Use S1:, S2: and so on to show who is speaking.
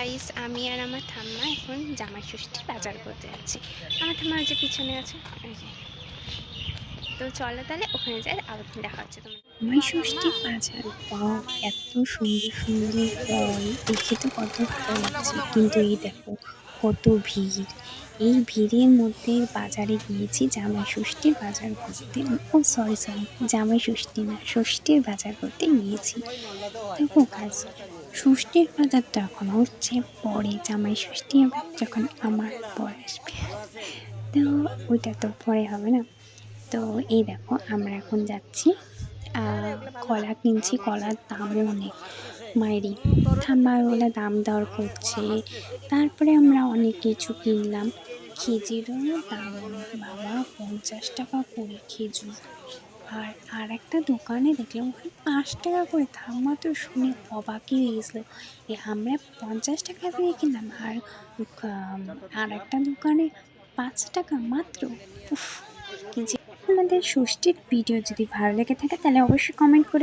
S1: Guys আমি আর আমার ঠাম্মা এখন জামাই ষষ্ঠী বাজার করতে যাচ্ছি। আমার ঠাম্মা যে পিছনে আছে তো চলো তাহলে ওখানে যাই, আবার দেখা হচ্ছে তোমার।
S2: জামাই ষষ্ঠীর বাজার, বাহ, এত সুন্দর সুন্দর ফল। দেখে তো কত ভালো লাগছে। কিন্তু এই দেখো, কত ভিড়। এই ভিড়ের মধ্যে বাজারে গিয়েছি, জামাই ষষ্ঠীর বাজার করতে। ও সরি সরি জামাই ষষ্ঠী না, ষষ্ঠীর বাজার করতে গিয়েছি। দেখো কাজ ষষ্ঠীর বাজার তো এখন হচ্ছে পরে, জামাই ষষ্ঠী আবার যখন আমার পর আসবে। তো ওইটা তো পরে হবে না। তো এই দেখো, আমরা এখন যাচ্ছি কলা কিনছি, কলার দামও অনেক। মায়েরই। ঠাম্মা ওরা দাম দর করছে। তারপরে আমরা অনেক কিছু কিনলাম। খেজুরেরও দাম বাবা, পঞ্চাশ টাকা করে খেজুর। আর আর একটা দোকানে দেখলাম, ওখানে পাঁচ টাকা করে। ঠাম্মা তো শুনে অবাকই হয়ে গেছিল এ আমরা পঞ্চাশ টাকা দিয়ে কিনলাম। আর আর একটা দোকানে পাঁচ টাকা মাত্র। উফ, কি যে আমাদের ষষ্ঠীর ভিডিও যদি ভালো লেগে থাকে, তাহলে অবশ্যই কমেন্ট করে